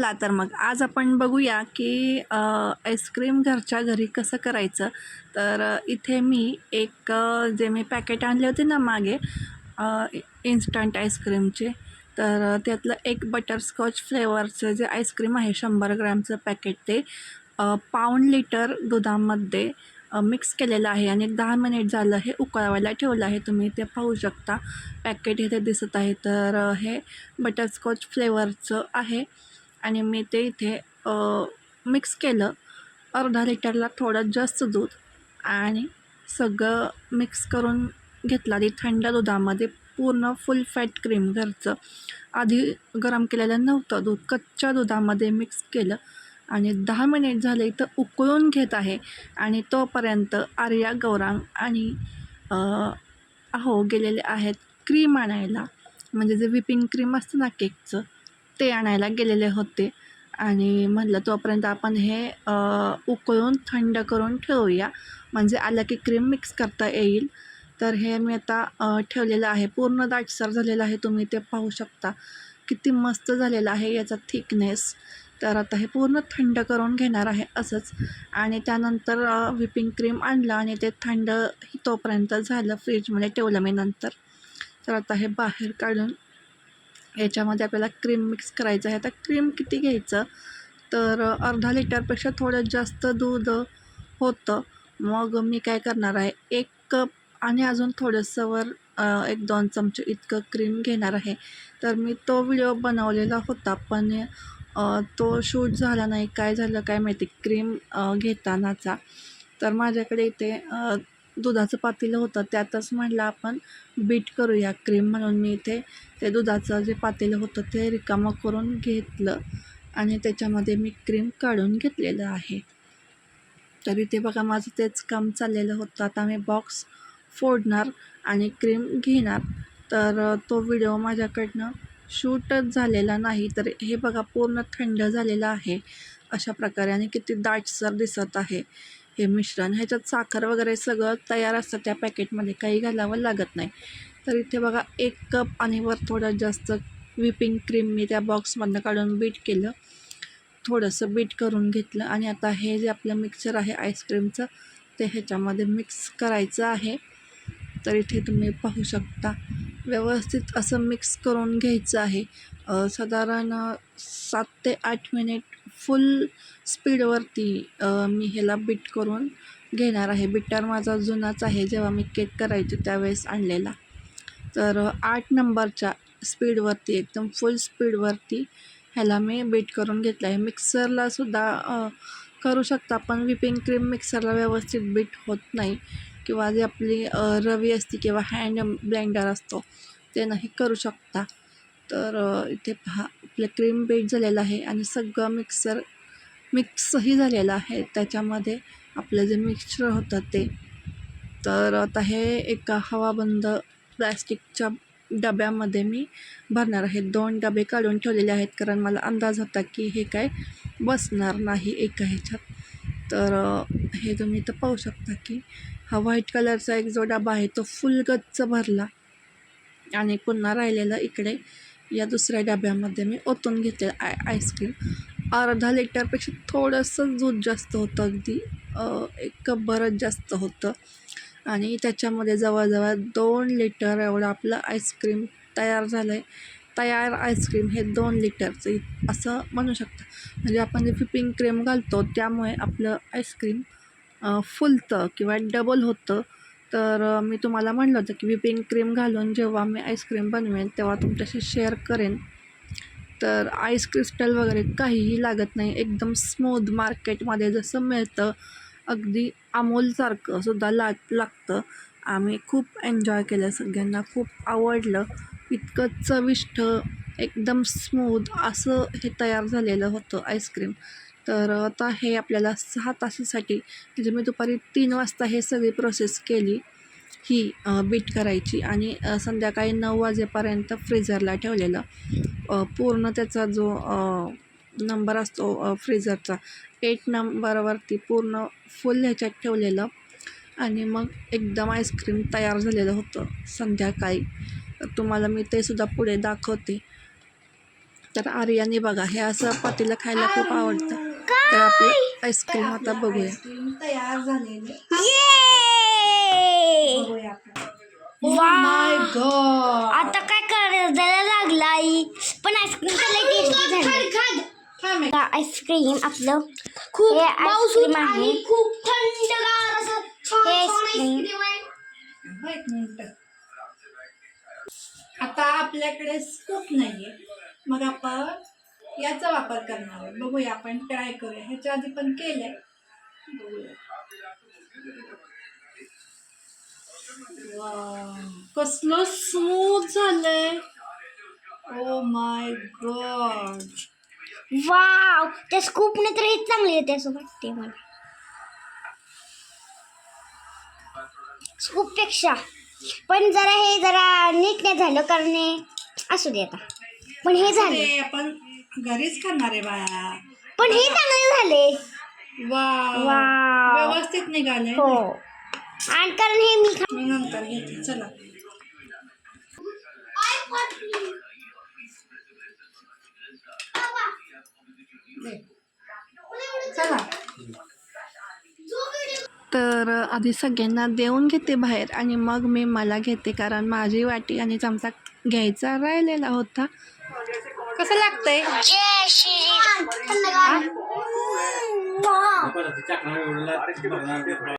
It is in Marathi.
चला तर मग आज आपण बघूया की आईस्क्रीम घरच्या घरी कसं करायचं. तर इथे मी एक जे मी पॅकेट आणले होते ना मागे इन्स्टंट आईस्क्रीमचे तर त्यातलं एक बटरस्कॉच फ्लेवरचं जे आईस्क्रीम आहे शंभर ग्रॅमचं पॅकेट ते पाऊंड पाऊण लिटर दुधामध्ये मिक्स केलेलं आहे. आणि दहा मिनिट झालं हे उकळवायला ठेवलं आहे. तुम्ही ते पाहू शकता. पॅकेट इथे दिसत आहे. तर हे बटरस्कॉच फ्लेवरचं आहे. आणि मी ते इथे मिक्स केलं. अर्धा लिटरला थोडं जास्त दूध आणि सगळं मिक्स करून घेतलं. आधी थंड दुधामध्ये पूर्ण फुल फॅट क्रीम घरचं. आधी गरम केलेलं नव्हतं. दूध कच्च्या दुधामध्ये मिक्स केलं आणि दहा मिनिट झाले इथं उकळून घेत आहे. आणि तोपर्यंत आर्या गौरांग आणि अहो गेलेले आहेत. क्रीम आणायला. म्हणजे जे व्हिपिंग क्रीम असतं ना केकचं ते आणायला गेलेले होते. आणि म्हटलं तोपर्यंत आपण हे उकळून थंड करून ठेवूया. म्हणजे आलं की क्रीम मिक्स करता येईल. तर हे मी आता ठेवलेलं आहे. पूर्ण दाटसर झालेलं आहे. तुम्ही ते पाहू शकता. किती मस्त झालेलं आहे याचा थिकनेस तर आता हे पूर्ण थंड करून घेणार आहे असंच. आणि त्यानंतर व्हिपिंग क्रीम आणलं आणि ते थंड तोपर्यंत झालं फ्रीजमध्ये ठेवलं मी नंतर. तर आता हे बाहेर काढून याच्यामध्ये आपल्याला क्रीम मिक्स करायचं आहे. आता क्रीम किती घ्यायचं? तर अर्धा लिटरपेक्षा थोडं जास्त दूध होतं. मग मी काय करणार आहे? एक कप आणि अजून थोडंसं वर एक दोन चमचे इतकं क्रीम घेणार आहे. तर मी तो व्हिडिओ बनवलेला होता पण तो शूट झाला नाही. काय झालं काय माहिती? क्रीम घेतानाचा. तर माझ्याकडे इथे दुधाचं पातेलं होतं त्यातच म्हटलं आपण बीट करूया क्रीम म्हणून मी इथे ते दुधाचं जे पातेलं होतं ते रिकामं करून घेतलं आणि त्याच्यामध्ये मी क्रीम काढून घेतलेलं आहे. तर इथे बघा माझं तेच काम चाललेलं होतं. आता मी बॉक्स फोडणार आणि क्रीम घेणार. तर तो व्हिडिओ माझ्याकडनं शूटच झालेला नाही. तर हे बघा पूर्ण थंड झालेलं आहे. अशा प्रकारे आणि किती दाटसर दिसत आहे. हे मिश्रण ह्याच्यात साखर वगैरे सगळं तयार असतं त्या पॅकेटमध्ये काही घालावं लागत नाही. तर इथे बघा एक कप आणि वर थोडं जास्त व्हिपिंग क्रीम मी त्या बॉक्समधनं काढून बीट केलं. थोडंसं बीट करून घेतलं आणि आता हे जे आपलं मिक्सर आहे आईस्क्रीमचं ते ह्याच्यामध्ये मिक्स करायचं आहे. तर इथे तुम्ही पाहू शकता व्यवस्थित असं मिक्स करून घ्यायचं आहे. साधारण सात ते आठ मिनिट फुल स्पीडवरती मी ह्याला बीट करून घेणार आहे. बिटर माझा जुनाच आहे. जेव्हा मी केक करायचे त्यावेळेस आणलेला. तर आठ नंबरच्या स्पीडवरती एकदम फुल स्पीडवरती ह्याला मी बीट करून घेतलं आहे. मिक्सरला सुद्धा करू शकता पण व्हिपिंग क्रीम मिक्सरला व्यवस्थित बीट होत नाही किंवा जी आपली रवी असते किंवा हँड ब्लेंडर असतो ते नाही करू शकता. तर इथे पहा आपलं क्रीम बेट झालेलं आहे आणि सगळं मिक्सर मिक्सही झालेलं आहे. त्याच्यामध्ये आपलं जे मिक्सचर होतं ते. तर आता हे एका हवाबंद प्लॅस्टिकच्या डब्यामध्ये मी भरणार आहे. दोन डबे काढून ठेवलेले आहेत कारण मला अंदाज होता की हे काय बसणार नाही एका ह्याच्यात. तर हे तुम्ही इथं पाहू शकता की हा व्हाईट कलरचा एक जो डबा आहे तो फुल गच्च भरला. आणि पुन्हा राहिलेला इकडे या दुसऱ्या डब्यामध्ये मी ओतून घेतलेलं आय आईस्क्रीम. अर्धा लिटरपेक्षा थोडंसं दूध जास्त होतं अगदी. एक कप भरत जास्त होतं. आणि त्याच्यामध्ये जवळजवळ दोन लिटर एवढं आपलं आईस्क्रीम तयार झालं आहे तयार आईस्क्रीम हे दोन लिटरचं असं म्हणू शकतं. म्हणजे आपण जे व्हिपिंग क्रीम घालतो त्यामुळे आपलं आईस्क्रीम फुलतं किंवा डबल होतं. तर मी तुम्हाला म्हणलं होतं की व्हिपिंग क्रीम घालून जेव्हा मी आईस्क्रीम बनवेन तेव्हा तुमच्याशी शेअर करेन. तर आईस क्रिस्टल वगैरे काहीही लागत नाही. एकदम स्मूद मार्केटमध्ये जसं मिळतं अगदी अमोलसारखं सुद्धा ला लागतं. आम्ही खूप एन्जॉय केलं सगळ्यांना खूप आवडलं. इतकं चविष्ट एकदम स्मूद असं हे तयार झालेलं होतं आईस्क्रीम. तर आता हे आपल्याला सहा तासासाठी म्हणजे मी दुपारी तीन वाजता हे सगळी प्रोसेस केली. ही बीट करायची आणि संध्याकाळी नऊ वाजेपर्यंत फ्रीझरला ठेवलेलं. पूर्ण त्याचा जो नंबर असतो फ्रीझरचा एट नंबरवरती पूर्ण फुल ह्याच्यात ठेवलेलं. आणि मग एकदम आईस्क्रीम तयार झालेलं होतं संध्याकाळी. तुम्हाला मी ते सुद्धा पुढे दाखवते. तर आर्याने बघा हे असं पतीला खायला खूप आवडतं. तर आपलं आईस्क्रीम आता बघूया. तयार झालेले माय गॉड आता काय करायला लागला आई? पण आईस्क्रीम झाली. आईस्क्रीम आपलं खूप आईस्क्रीम आहे. खूप थंडगार असं मिनिट. आता आपल्याकडे स्कूप नाहीये. मग आपण याचा वापर करणार आहे. बघूया आपण ट्राय करूया. ह्याच्या आधी पण केलंय. बघूया. वाव, कसलं स्मूथ झालंय. ओ माय गॉड वाव त्या स्कूपने तर हेच चांगली येते असं वाटते मला. स्कूपपेक्षा. पण जरा हे जरा नीट नाही झालं कारण असू दे आता. पण हे झाले. आपण घरीच खाणार आहे बाळा. पण हे चांगले झाले? वाव. व्यवस्थित निघाले. हो. आणि कारण हे मी खा- मी नंतर घेते. चला. दे. चला. तर आधी सगळ्यांना देऊन घेते बाहेर आणि मग मी मला घेते कारण माझी वाटी आणि चमचा घ्यायचा राहिलेला होता. कसं लागतंय? जय श्री